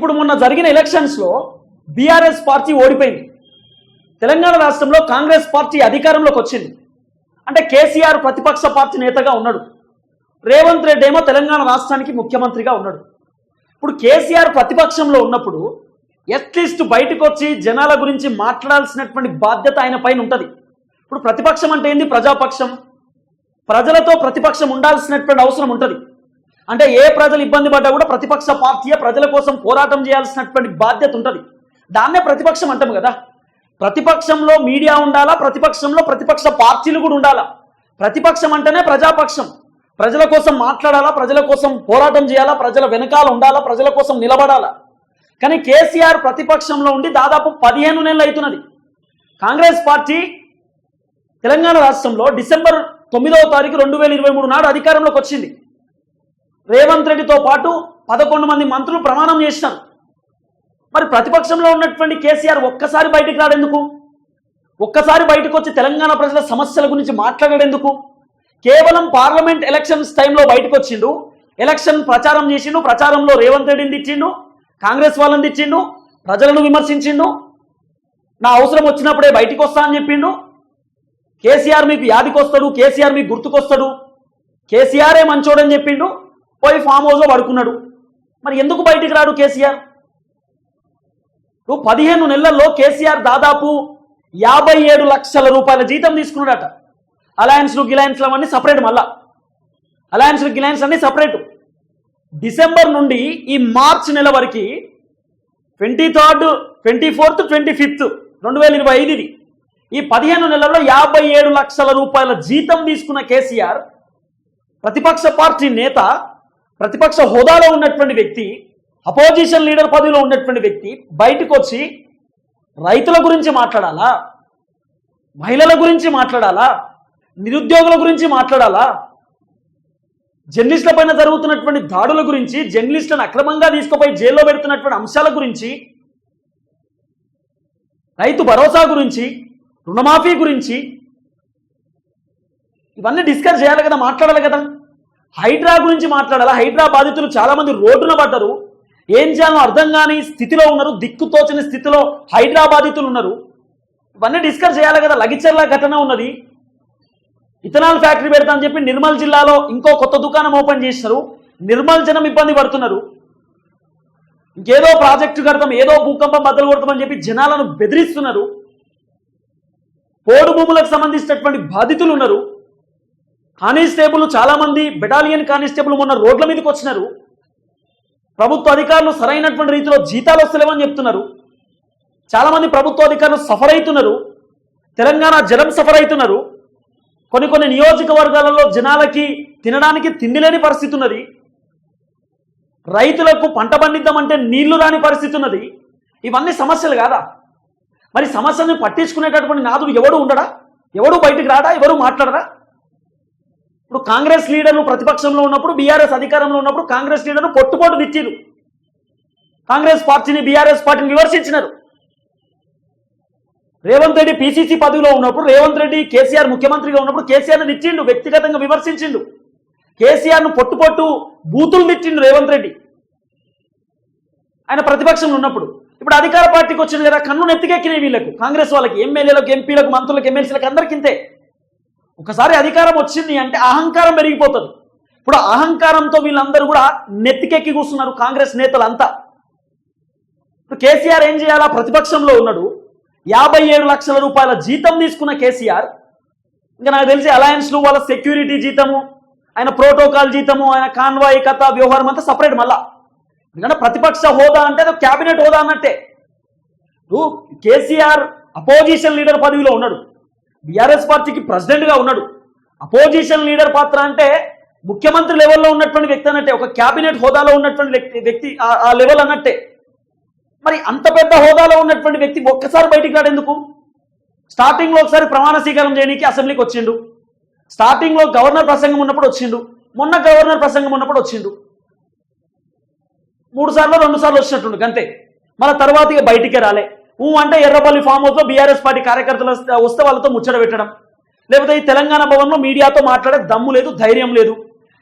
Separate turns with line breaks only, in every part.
ఇప్పుడు మొన్న జరిగిన ఎలక్షన్స్లో బీఆర్ఎస్ పార్టీ ఓడిపోయింది. తెలంగాణ రాష్ట్రంలో కాంగ్రెస్ పార్టీ అధికారంలోకి వచ్చింది. అంటే కేసీఆర్ ప్రతిపక్ష పార్టీ నేతగా ఉన్నాడు. రేవంత్ రెడ్డి ఏమో తెలంగాణ రాష్ట్రానికి ముఖ్యమంత్రిగా ఉన్నాడు. ఇప్పుడు కేసీఆర్ ప్రతిపక్షంలో ఉన్నప్పుడు అట్లీస్ట్ బయటకు వచ్చి జనాల గురించి మాట్లాడాల్సినటువంటి బాధ్యత ఆయన పైన ఉంటుంది. ఇప్పుడు ప్రతిపక్షం అంటే ఏంది? ప్రజాపక్షం. ప్రజలతో ప్రతిపక్షం ఉండాల్సినటువంటి అవసరం ఉంటుంది. అంటే ఏ ప్రజలు ఇబ్బంది పడ్డా కూడా ప్రతిపక్ష పార్టీయే ప్రజల కోసం పోరాటం చేయాల్సినటువంటి బాధ్యత ఉంటుంది. దాన్నే ప్రతిపక్షం అంటాం కదా. ప్రతిపక్షంలో మీడియా ఉండాలా? ప్రతిపక్షంలో ప్రతిపక్ష పార్టీలు కూడా ఉండాలా? ప్రతిపక్షం అంటేనే ప్రజాపక్షం. ప్రజల కోసం మాట్లాడాలా? ప్రజల కోసం పోరాటం చేయాలా? ప్రజల వెనకాల ఉండాలా? ప్రజల కోసం నిలబడాలా? కానీ కేసీఆర్ ప్రతిపక్షంలో ఉండి దాదాపు పదిహేను నెలలు అవుతున్నది. కాంగ్రెస్ పార్టీ తెలంగాణ రాష్ట్రంలో డిసెంబర్ తొమ్మిదవ తారీఖు రెండు వేల ఇరవై మూడు నాడు అధికారంలోకి వచ్చింది. రేవంత్ రెడ్డితో పాటు పదకొండు మంది మంత్రులు ప్రమాణం చేసినారు. మరి ప్రతిపక్షంలో ఉన్నటువంటి కేసీఆర్ ఒక్కసారి బయటికి రాడెందుకు? ఒక్కసారి బయటకు వచ్చి తెలంగాణ ప్రజల సమస్యల గురించి మాట్లాడేందుకు కేవలం పార్లమెంట్ ఎలక్షన్స్ టైంలో బయటకు వచ్చిండు ఎలక్షన్ ప్రచారం చేసిండు ప్రచారంలో రేవంత్ రెడ్డిని తిట్టిండు కాంగ్రెస్ వాళ్ళని తిట్టిండు ప్రజలను విమర్శించిండు. నా అవసరం వచ్చినప్పుడే బయటికి వస్తా అని చెప్పిండు. కేసీఆర్ మీకు యాదికొస్తాడు కేసీఆర్ మీకు గుర్తుకొస్తాడు. కేసీఆరే మంచోడని చెప్పిండు. పోయి ఫామ్ హౌస్లో పడుకున్నాడు. మరి ఎందుకు బయటికి రాడు కేసీఆర్? ఇప్పుడు పదిహేను నెలల్లో కేసీఆర్ దాదాపు యాభై ఏడు లక్షల రూపాయల జీతం తీసుకున్నాడట. అలయన్స్లు గిలయన్స్లు అవన్నీ సపరేట్ మళ్ళా. అలయన్స్లు గిలయన్స్ అన్నీ సపరేట్ డిసెంబర్ నుండి ఈ మార్చ్ నెల వరకు twenty third twenty fourth twenty fifth రెండు వేల ఇరవై ఐదుది ఈ పదిహేను నెలల్లో యాభై ఏడు లక్షల రూపాయల జీతం తీసుకున్న కేసీఆర్ ప్రతిపక్ష పార్టీ నేత ప్రతిపక్ష హోదాలో ఉన్నటువంటి వ్యక్తి అపోజిషన్ లీడర్ పదవిలో ఉన్నటువంటి వ్యక్తి బయటకు వచ్చి రైతుల గురించి మాట్లాడాలా? మహిళల గురించి మాట్లాడాలా? నిరుద్యోగుల గురించి మాట్లాడాలా? జర్నలిస్టుల పైన జరుగుతున్నటువంటి దాడుల గురించి జర్నలిస్టులను అక్రమంగా తీసుకుపోయి జైల్లో పెడుతున్నటువంటి అంశాల గురించి రైతు భరోసా గురించి రుణమాఫీ గురించి ఇవన్నీ డిస్కస్ చేయాలి కదా మాట్లాడాలి కదా. హైడ్రా గురించి మాట్లాడాలి? హైడ్రా బాధితులు చాలా మంది రోడ్డున పడ్డారు. ఏం చేయాలో అర్థం కాని స్థితిలో ఉన్నారు. దిక్కు తోచని స్థితిలో హైడ్రా బాధితులు ఉన్నారు. ఇవన్నీ డిస్కస్ చేయాలి కదా. లగిచర్ల ఘటన ఉన్నది. ఇథనాల్ ఫ్యాక్టరీ పెడతా అని చెప్పి నిర్మల్ జిల్లాలో ఇంకో కొత్త దుకాణం ఓపెన్ చేసినారు. నిర్మల్ జనం ఇబ్బంది పడుతున్నారు. ఇంకేదో ప్రాజెక్టు కడతాం ఏదో భూకంపం బద్దలు కొడతామని చెప్పి జనాలను బెదిరిస్తున్నారు. పోడు భూములకు సంబంధించినటువంటి బాధితులు ఉన్నారు. కానిస్టేబుల్ చాలా మంది బెటాలియన్ కానిస్టేబుల్ మొన్న రోడ్ల మీదకి వచ్చినారు. ప్రభుత్వ అధికారులు సరైనటువంటి రీతిలో జీతాలు వస్తలేవని చెప్తున్నారు. చాలా మంది ప్రభుత్వ అధికారులు సఫర్ అవుతున్నారు. తెలంగాణ జనం సఫర్ అవుతున్నారు. కొన్ని కొన్ని నియోజకవర్గాలలో జనాలకి తినడానికి తిండి లేని పరిస్థితి ఉన్నది. రైతులకు పంట పండిద్దామంటే నీళ్ళు రాని పరిస్థితి ఉన్నది. ఇవన్నీ సమస్యలు కాదా? మరి సమస్యల్ని పట్టించుకునేటటువంటి నాదుడు ఎవడు ఉండడా? ఎవడు బయటికి రాడా? ఎవరు మాట్లాడరా? ఇప్పుడు కాంగ్రెస్ లీడర్లు ప్రతిపక్షంలో ఉన్నప్పుడు బీఆర్ఎస్ అధికారంలో ఉన్నప్పుడు కాంగ్రెస్ లీడర్లు పొట్టుపోటు తెచ్చిరు కాంగ్రెస్ పార్టీని బీఆర్ఎస్ పార్టీని విమర్శించినారు. రేవంత్ రెడ్డి పిసిసి పదవిలో ఉన్నప్పుడు రేవంత్ రెడ్డి కేసీఆర్ ముఖ్యమంత్రిగా ఉన్నప్పుడు కేసీఆర్ని తిట్టిండు వ్యక్తిగతంగా విమర్శించిండు. కేసీఆర్ను పొట్టు పొట్టు బూతులు తిట్టిండు రేవంత్ రెడ్డి. ఆయన ప్రతిపక్షంలో ఉన్నప్పుడు. ఇప్పుడు అధికార పార్టీకి వచ్చిన కదా కన్ను నెత్తికెక్కినాయి వీళ్ళకు. కాంగ్రెస్ వాళ్ళకి ఎమ్మెల్యేలకు ఎంపీలకు మంత్రులకు ఎమ్మెల్సీలకు అందరికింతే. ఒకసారి అధికారం వచ్చింది అంటే అహంకారం పెరిగిపోతుంది. ఇప్పుడు అహంకారంతో వీళ్ళందరూ కూడా నెత్తికెక్కి కూర్చున్నారు కాంగ్రెస్ నేతలంతా. ఇప్పుడు కేసీఆర్ ఏం చేయాలా? ప్రతిపక్షంలో ఉన్నాడు. యాభై ఏడు లక్షల రూపాయల జీతం తీసుకున్న కేసీఆర్. ఇంకా నాకు తెలిసి అలయన్స్లు వాళ్ళ సెక్యూరిటీ జీతము ఆయన ప్రోటోకాల్ జీతము ఆయన కాన్వాయి కథ వ్యవహారం అంతా సపరేట్ మళ్ళా. ఎందుకంటే ప్రతిపక్ష హోదా అంటే అది క్యాబినెట్ హోదా అన్నట్టే. కేసీఆర్ అపోజిషన్ లీడర్ పదవిలో ఉన్నాడు. బీఆర్ఎస్ పార్టీకి ప్రెసిడెంట్గా ఉన్నాడు. అపోజిషన్ లీడర్ పాత్ర అంటే ముఖ్యమంత్రి లెవెల్లో ఉన్నటువంటి వ్యక్తి అన్నట్టే ఒక క్యాబినెట్ హోదాలో ఉన్నటువంటి వ్యక్తి వ్యక్తి ఆ- లెవెల్ అన్నట్టే. మరి అంత పెద్ద హోదాలో ఉన్నటువంటి వ్యక్తి ఒక్కసారి బయటికి రాడు ఎందుకు? స్టార్టింగ్లో ఒకసారి ప్రమాణ స్వీకారం చేయడానికి అసెంబ్లీకి వచ్చిండు. స్టార్టింగ్లో గవర్నర్ ప్రసంగం ఉన్నప్పుడు వచ్చిండు. మొన్న గవర్నర్ ప్రసంగం ఉన్నప్పుడు వచ్చిండు. మూడు సార్లు రెండు సార్లు వచ్చినట్టుండు అంతే. మన తర్వాత ఇక బయటికే రాలే. ఊ అంటే ఎర్రపల్లి ఫామ్ హౌస్లో బీఆర్ఎస్ పార్టీ కార్యకర్తలు వస్తే వాళ్ళతో ముచ్చట పెట్టడం. లేకపోతే ఈ తెలంగాణ భవన్లో మీడియాతో మాట్లాడే దమ్ము లేదు ధైర్యం లేదు.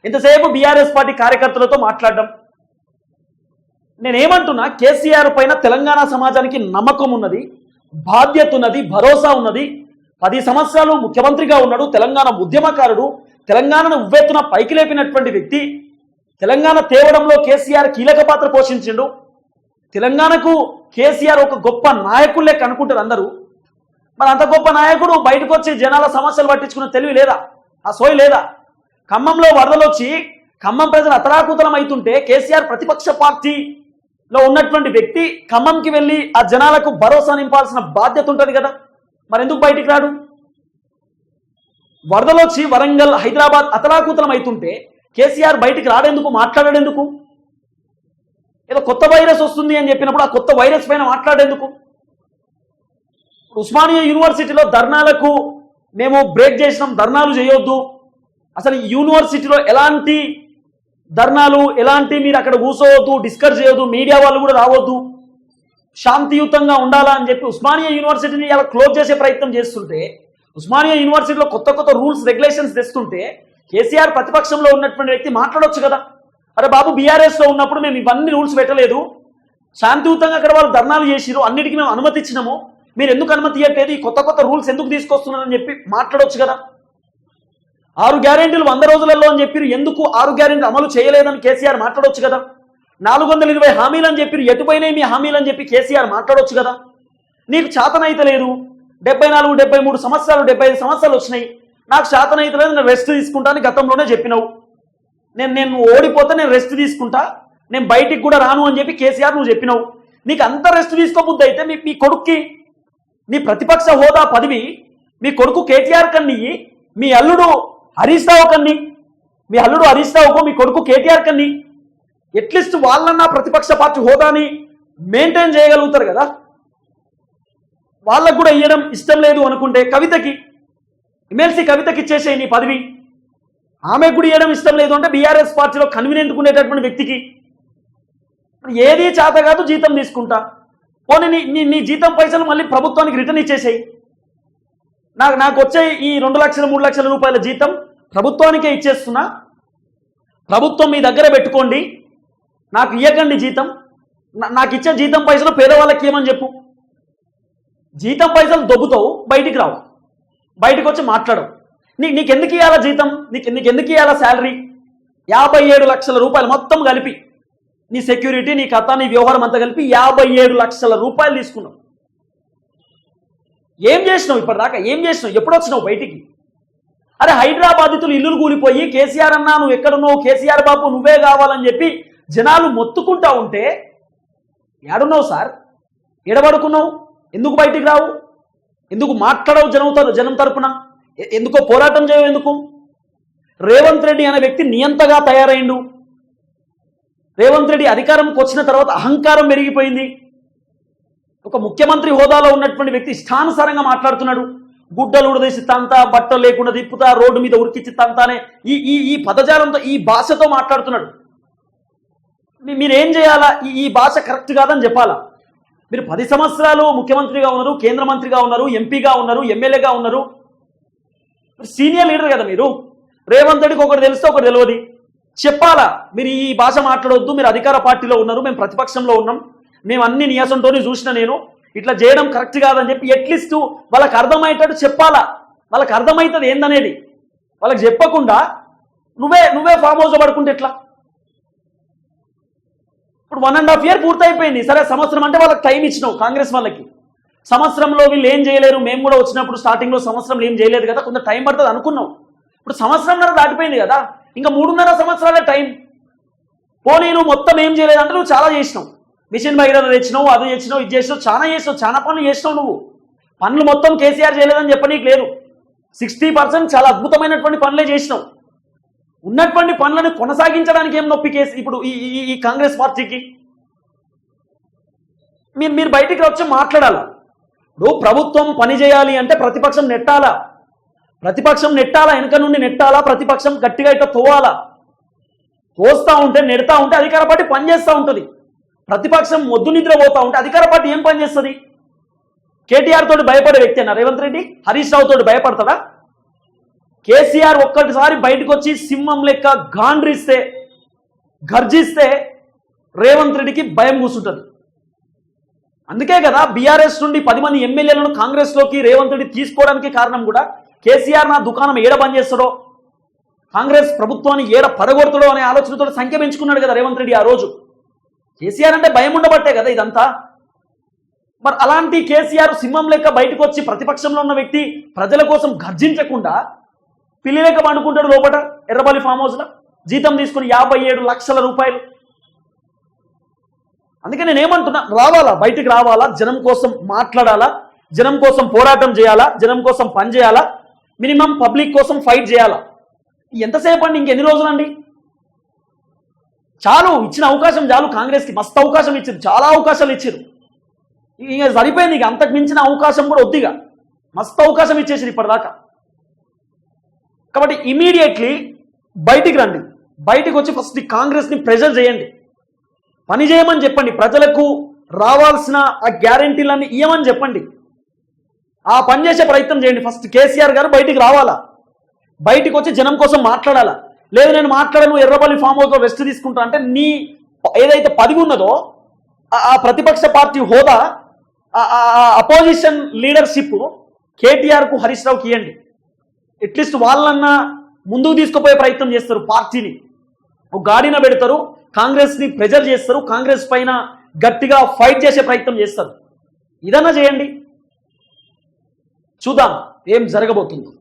ఇంతసేపు బీఆర్ఎస్ పార్టీ కార్యకర్తలతో మాట్లాడడం. నేనేమంటున్నా కేసీఆర్ పైన తెలంగాణ సమాజానికి నమ్మకం ఉన్నది బాధ్యత ఉన్నది భరోసా ఉన్నది. పది సంవత్సరాలు ముఖ్యమంత్రిగా ఉన్నాడు తెలంగాణ ఉద్యమకారుడు. తెలంగాణను ఉవ్వెత్తున పైకి లేపినటువంటి వ్యక్తి. తెలంగాణ తేవడంలో కేసీఆర్ కీలక పాత్ర పోషించిండు. తెలంగాణకు కేసీఆర్ ఒక గొప్ప నాయకులే కనుక్కుంటారు అందరూ. మరి అంత గొప్ప నాయకుడు బయటకు వచ్చి జనాల సమస్యలు పట్టించుకున్న తెలివి లేదా? ఆ సోయి లేదా? ఖమ్మంలో వరదలు వచ్చి ఖమ్మం ప్రజలు అతరాకుతలం అవుతుంటే కేసీఆర్ ప్రతిపక్ష పార్టీలో ఉన్నటువంటి వ్యక్తి ఖమ్మంకి వెళ్ళి ఆ జనాలకు భరోసా నింపాల్సిన బాధ్యత ఉంటుంది కదా. మరి ఎందుకు బయటికి రాడు? వరదలు వచ్చి వరంగల్ హైదరాబాద్ అతలాకుతలం అవుతుంటే కేసీఆర్ బయటికి రాడేందుకు? మాట్లాడేందుకు ఏదో కొత్త వైరస్ వస్తుంది అని చెప్పినప్పుడు ఆ కొత్త వైరస్ పైన మాట్లాడేందుకు? ఉస్మానియా యూనివర్సిటీలో ధర్నాలకు మేము బ్రేక్ చేసినాం ధర్నాలు చేయొద్దు. అసలు ఈ యూనివర్సిటీలో ఎలాంటి ధర్నాలు ఎలాంటి మీరు అక్కడ కూర్చోవద్దు డిస్కస్ చేయొద్దు మీడియా వాళ్ళు కూడా రావద్దు. శాంతియుతంగా ఉండాలా అని చెప్పి ఉస్మానియా యూనివర్సిటీని ఇలా క్లోజ్ చేసే ప్రయత్నం చేస్తుంటే ఉస్మానియా యూనివర్సిటీలో కొత్త కొత్త రూల్స్ రెగ్యులేషన్స్ తెస్తుంటే కేసీఆర్ ప్రతిపక్షంలో ఉన్నటువంటి వ్యక్తి మాట్లాడొచ్చు కదా. అరే బాబు బీఆర్ఎస్లో ఉన్నప్పుడు మేము ఇవన్నీ రూల్స్ పెట్టలేదు. శాంతియుతంగా అక్కడ వాళ్ళు ధర్నాలు చేసిరు అన్నిటికీ మేము అనుమతి ఇచ్చినాము. మీరు ఎందుకు అనుమతి ఇవ్వట్లేదు ఈ కొత్త కొత్త రూల్స్ ఎందుకు తీసుకొస్తున్నారని చెప్పి మాట్లాడొచ్చు కదా. ఆరు గ్యారెంటీలు వంద రోజులలో అని చెప్పి ఎందుకు ఆరు గ్యారెంటీ అమలు చేయలేదని కేసీఆర్ మాట్లాడొచ్చు కదా. నాలుగు వందల ఇరవై హామీలు అని చెప్పి ఎటుపోయినాయి మీ హామీలు అని చెప్పి కేసీఆర్ మాట్లాడొచ్చు కదా. నీకు చేతనైతే లేదు. డెబ్బై నాలుగు డెబ్బై మూడు సంవత్సరాలు డెబ్బై ఐదు సంవత్సరాలు వచ్చినాయి. నాకు చేతనైతే లేదు నేను రెస్ట్ తీసుకుంటాను గతంలోనే చెప్పినావు. నేను నేను ఓడిపోతే నేను రెస్ట్ తీసుకుంటా నేను బయటికి కూడా రాను అని చెప్పి కేసీఆర్ నువ్వు చెప్పినావు. నీకు అంత రెస్ట్ తీసుకోబుద్ది అయితే మీ మీ కొడుక్కి నీ ప్రతిపక్ష హోదా పదవి మీ కొడుకు కేటీఆర్ కన్ని మీ అల్లుడు హరీష్ రావు కన్ని మీ అల్లుడు హరీష్ రావుకు మీ కొడుకు కేటీఆర్ కన్ని ఎట్లీస్ట్ వాళ్ళన్నా ప్రతిపక్ష పార్టీ హోదాని మెయింటైన్ చేయగలుగుతారు కదా. వాళ్ళకు కూడా ఇవ్వడం ఇష్టం లేదు అనుకుంటే కవితకి ఎమ్మెల్సీ కవితకి ఇచ్చేసే నీ పదవి. ఆమె కూడా ఇవ్వడం ఇష్టం లేదు అంటే బీఆర్ఎస్ పార్టీలో కన్వీనియంట్ ఉండేటటువంటి వ్యక్తికి. ఏది చేత కాదు జీతం తీసుకుంటా. పోనీ నీ నీ నీ జీతం పైసలు మళ్ళీ ప్రభుత్వానికి రిటర్న్ ఇచ్చేసేయి. నాకు నాకు వచ్చే ఈ రెండు లక్షల మూడు లక్షల రూపాయల జీతం ప్రభుత్వానికే ఇచ్చేస్తున్నా. ప్రభుత్వం మీ దగ్గర పెట్టుకోండి. నాకు ఇవ్వకండి జీతం. నా- నాకు ఇచ్చే జీతం పైసలు పేదవాళ్ళకి ఏమని చెప్పు. జీతం పైసలు దొబ్బుతావు బయటికి రావు. బయటకు వచ్చి మాట్లాడవు. నీకు నీకు ఎందుకు ఇవ్వాలా జీతం? నీకు నీకు ఎందుకు ఇవ్వాలా శాలరీ? యాభై ఏడు లక్షల రూపాయలు మొత్తం కలిపి నీ సెక్యూరిటీ నీ కథ నీ వ్యవహారం అంతా కలిపి యాభై ఏడు లక్షల రూపాయలు తీసుకున్నావు. ఏం చేసినావు ఇప్పటిదాకా? ఏం చేసినావు? ఎప్పుడు వచ్చినావు బయటికి? అరే హైదరాబాదితులు ఇల్లులు కూలిపోయి కేసీఆర్ అన్నా నువ్వు ఎక్కడున్నావు? కేసీఆర్ బాబు నువ్వే కావాలని చెప్పి జనాలు మొత్తుకుంటా ఉంటే ఏడున్నావు సార్? ఎడబడుకున్నావు ఎందుకు బయటికి రావు? ఎందుకు మాట్లాడవు జనం జనం తరపున? ఎందుకో పోరాటం చేయవు ఎందుకు? రేవంత్ రెడ్డి అనే వ్యక్తి నియంతగా తయారైండు. రేవంత్ రెడ్డి అధికారంకి వచ్చిన తర్వాత అహంకారం పెరిగిపోయింది ఒక ముఖ్యమంత్రి హోదాలో ఉన్నటువంటి వ్యక్తి ఇష్టానుసారంగా మాట్లాడుతున్నాడు. గుడ్డలు ఉడదీసి తంతా బట్టలు లేకుండా తిప్పుతా రోడ్డు మీద ఉరికిచ్చి తంతానే ఈ ఈ ఈ పదజాలంతో ఈ భాషతో మాట్లాడుతున్నాడు. మీరేం చేయాలా? ఈ ఈ భాష కరెక్ట్ కాదని చెప్పాలా? మీరు పది సంవత్సరాలు ముఖ్యమంత్రిగా ఉన్నారు కేంద్ర మంత్రిగా ఉన్నారు ఎంపీగా ఉన్నారు ఎమ్మెల్యేగా ఉన్నారు. సీనియర్ లీడర్ కదా మీరు? రేవంత్ రెడ్డికి ఒకటి తెలిస్తే ఒకటి తెలియదు. చెప్పాలా? మీరు ఈ భాష మాట్లాడవద్దు మీరు అధికార పార్టీలో ఉన్నారు మేము ప్రతిపక్షంలో ఉన్నాం. మేము అన్ని నియాసంతోనే చూసిన నేను. ఇట్లా చేయడం కరెక్ట్ కాదని చెప్పి ఎట్లీస్ట్ వాళ్ళకి అర్థమయ్యేటట్టు చెప్పాలా? వాళ్ళకి అర్థమవుతుంది ఏందనేది? వాళ్ళకి చెప్పకుండా నువ్వే నువ్వే ఫామ్ హౌస్ పడుకుంటే ఎట్లా? ఇప్పుడు వన్ అండ్ హాఫ్ ఇయర్ పూర్తయిపోయింది. సరే సంవత్సరం అంటే వాళ్ళకి టైం ఇచ్చినావు కాంగ్రెస్ వాళ్ళకి. సంవత్సరంలో వీళ్ళు ఏం చేయలేరు? మేము కూడా వచ్చినప్పుడు స్టార్టింగ్లో సంవత్సరం ఏం చేయలేదు కదా? కొంత టైం పడుతుంది అనుకున్నాం. ఇప్పుడు సంవత్సరంన్నర దాటిపోయింది కదా? ఇంకా మూడున్నర సంవత్సరాల టైం పోనీ నువ్వు మొత్తం ఏం చేయలేదు అంటే నువ్వు చాలా చేసినావు. మిషన్ భగీరథ తెచ్చినావు అది చేసినావు ఇది చేసినావు చాలా చేసినావు చాలా పనులు చేసినావు నువ్వు. పనులు మొత్తం కేసీఆర్ చేయలేదని చెప్పనీకి లేదు. సిక్స్టీ పర్సెంట్ చాలా అద్భుతమైనటువంటి పనులే చేసినావు. ఉన్నటువంటి పనులను కొనసాగించడానికి ఏం నొప్పి కేసు ఇప్పుడు ఈ ఈ- ఈ కాంగ్రెస్ పార్టీకి? మీరు మీరు బయటికి వచ్చి మాట్లాడాలా? ఇప్పుడు ప్రభుత్వం పని చేయాలి అంటే ప్రతిపక్షం నెట్టాలా? ప్రతిపక్షం నెట్టాలా? వెనక నుండి నెట్టాలా? ప్రతిపక్షం గట్టిగా ఇట్లా తోవాలా? తోస్తూ ఉంటే నెడతా ఉంటే అధికార పార్టీ పనిచేస్తూ ఉంటుంది. ప్రతిపక్షం మొద్దు నిద్ర పోతూ ఉంటే అధికార పార్టీ ఏం పని చేస్తుంది? కేటీఆర్ తోటి భయపడే వ్యక్తి అన్న రేవంత్ రెడ్డి? హరీష్ రావు తోటి భయపడతాడా? కేసీఆర్ ఒక్కటిసారి బయటకు వచ్చి సింహం లెక్క గాండ్రిస్తే గర్జిస్తే రేవంత్ రెడ్డికి భయం కూర్చుంటుంది అందుకే కదా బీఆర్ఎస్ నుండి పది మంది ఎమ్మెల్యేలను కాంగ్రెస్లోకి రేవంత్ రెడ్డి తీసుకోవడానికి కారణం కూడా కేసీఆర్ నా దుకాణం ఏడ బంద్ చేస్తాడో కాంగ్రెస్ ప్రభుత్వాన్ని ఏడ పడగొడతాడో అనే ఆలోచనతో సంఖ్య పెంచుకున్నాడు కదా రేవంత్ రెడ్డి ఆ రోజు. కేసీఆర్ అంటే భయం ఉండబట్టే కదా ఇదంతా. మరి అలాంటి కేసీఆర్ సింహం లెక్క బయటకు వచ్చి ప్రతిపక్షంలో ఉన్న వ్యక్తి ప్రజల కోసం గర్జించకుండా పిల్లి లెక్క పండుకుంటాడు లోపల ఎర్రబల్లి ఫామ్ హౌస్లో. జీతం తీసుకుని యాభై ఏడు లక్షల రూపాయలు అందుకే నేనేమంటున్నా రావాలా? బయటికి రావాలా? జనం కోసం మాట్లాడాలా? జనం కోసం పోరాటం చేయాలా? జనం కోసం పని చేయాలా? మినిమం పబ్లిక్ కోసం ఫైట్ చేయాలా? ఎంతసేపు అండి ఇంకెన్ని రోజులండి? చాలు ఇచ్చిన అవకాశం చాలు. కాంగ్రెస్కి మస్తు అవకాశం ఇచ్చారు చాలా అవకాశాలు ఇచ్చారు ఇక సరిపోయింది. ఇక అంతకు మించిన అవకాశం కూడా వద్దిగా మస్తు అవకాశం ఇచ్చేసారు ఇప్పటిదాకా. కాబట్టి ఇమీడియట్లీ బయటికి రండి. బయటికి వచ్చి ఫస్ట్ కాంగ్రెస్ని ప్రెజర్ చేయండి. పని చేయమని చెప్పండి. ప్రజలకు రావాల్సిన ఆ గ్యారంటీలన్నీ ఇవ్వమని చెప్పండి. ఆ పని చేసే ప్రయత్నం చేయండి. ఫస్ట్ కేసీఆర్ గారు బయటికి రావాలా? బయటికి వచ్చి జనం కోసం మాట్లాడాలా? లేదు నేను మాట్లాడను ఎర్రబల్లి ఫామ్ హౌస్లో రెస్ట్ తీసుకుంటా అంటే నీ ఏదైతే పదివి ఉన్నదో ఆ- ఆ ప్రతిపక్ష పార్టీ హోదా అపోజిషన్ లీడర్షిప్ కేటీఆర్కు హరీష్ రావుకి ఇవ్వండి అట్లీస్ట్ వాళ్ళన్నా ముందుకు తీసుకుపోయే ప్రయత్నం చేస్తారు పార్టీని. ఒక గాడిన పెడతారు కాంగ్రెస్ని ప్రెజర్ చేస్తారు కాంగ్రెస్ పైన గట్టిగా ఫైట్ చేసే ప్రయత్నం చేస్తారు. ఇదన్నా చేయండి. చూద్దాం ఏం జరగబోతుందో.